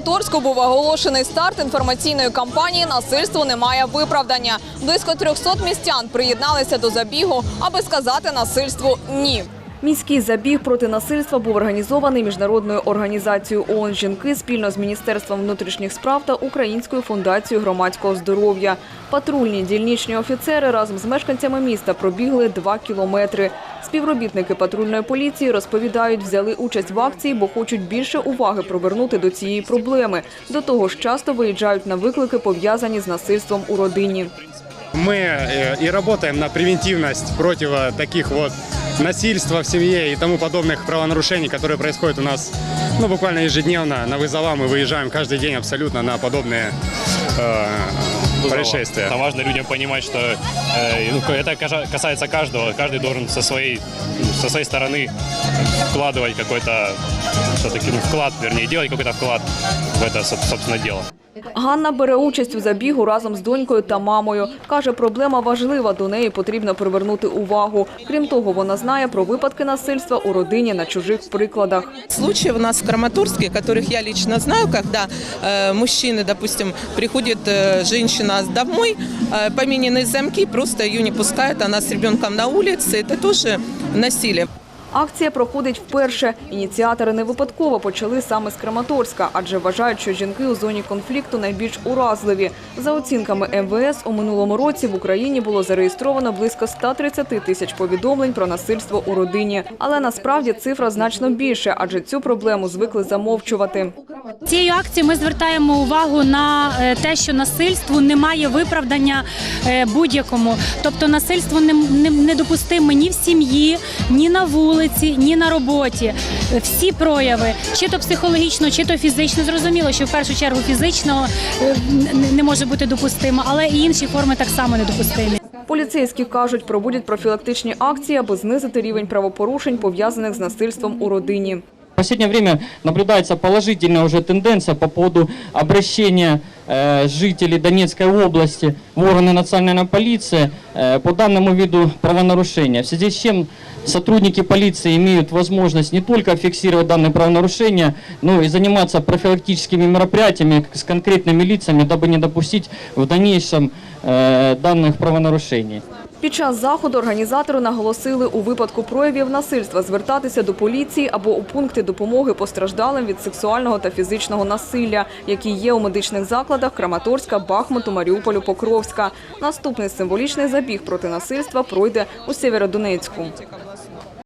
Краматорську був оголошений старт інформаційної кампанії Насильство немає виправдання. Близько 300 містян приєдналися до забігу, аби сказати насильству ні. Міський забіг проти насильства був організований міжнародною організацією ООН «Жінки» спільно з Міністерством внутрішніх справ та Українською фундацією громадського здоров'я. Патрульні дільничні офіцери разом з мешканцями міста пробігли два кілометри. Співробітники патрульної поліції розповідають, взяли участь в акції, бо хочуть більше уваги привернути до цієї проблеми. До того ж, часто виїжджають на виклики, пов'язані з насильством у родині. Мы э, и работаем на превентивность против э, таких вот насильства в семье и тому подобных правонарушений, которые происходят у нас ну, буквально ежедневно. На вызова мы выезжаем каждый день абсолютно на подобные э, происшествия. Это важно людям понимать, что э, ну, это касается каждого. Каждый должен со своей, со своей стороны вкладывать какой-то все-таки ну, вклад, вернее, делать какой-то вклад в это, соб- собственно, дело. Ганна бере участь у забігу разом з донькою та мамою. Каже, проблема важлива, до неї потрібно привернути увагу. Крім того, вона знає про випадки насильства у родині на чужих прикладах. Случаи у нас в Краматорске, которых я лично знаю, когда э, мужчины, допустим, приходит э, женщина домой, э, помененные замки, просто ее не пускают, она с ребенком на улице, это тоже насилие. Акція проходить вперше. Ініціатори не випадково почали саме з Краматорська, адже вважають, що жінки у зоні конфлікту найбільш уразливі. За оцінками МВС, у минулому році в Україні було зареєстровано близько 130 тисяч повідомлень про насильство у родині. Але насправді цифра значно більше, адже цю проблему звикли замовчувати. Цією акцією ми звертаємо увагу на е, те, що насильству немає виправдання е, будь-якому. Тобто насильство не- не- недопустиме ні в сім'ї, ні на вулиці, ні на роботі. Всі прояви, чи то психологічно, чи то фізично. Зрозуміло, що в першу чергу фізично е, не може бути допустимо, але і інші форми так само недопустимі. Поліцейські кажуть, проводять профілактичні акції, аби знизити рівень правопорушень, пов'язаних з насильством у родині В последнее время наблюдается положительная уже тенденция по поводу обращения э, жителей Донецкой области в органы национальной полиции э, по данному виду правонарушения. В связи с чем сотрудники полиции имеют возможность не только фиксировать данные правонарушения, но и заниматься профилактическими мероприятиями с конкретными лицами, дабы не допустить в дальнейшем э, данных правонарушений. Під час заходу організатори наголосили у випадку проявів насильства звертатися до поліції або у пункти допомоги постраждалим від сексуального та фізичного насилля, які є у медичних закладах Краматорська, Бахмуту, Маріуполю, Покровська. Наступний символічний забіг проти насильства пройде у Сєвєродонецьку.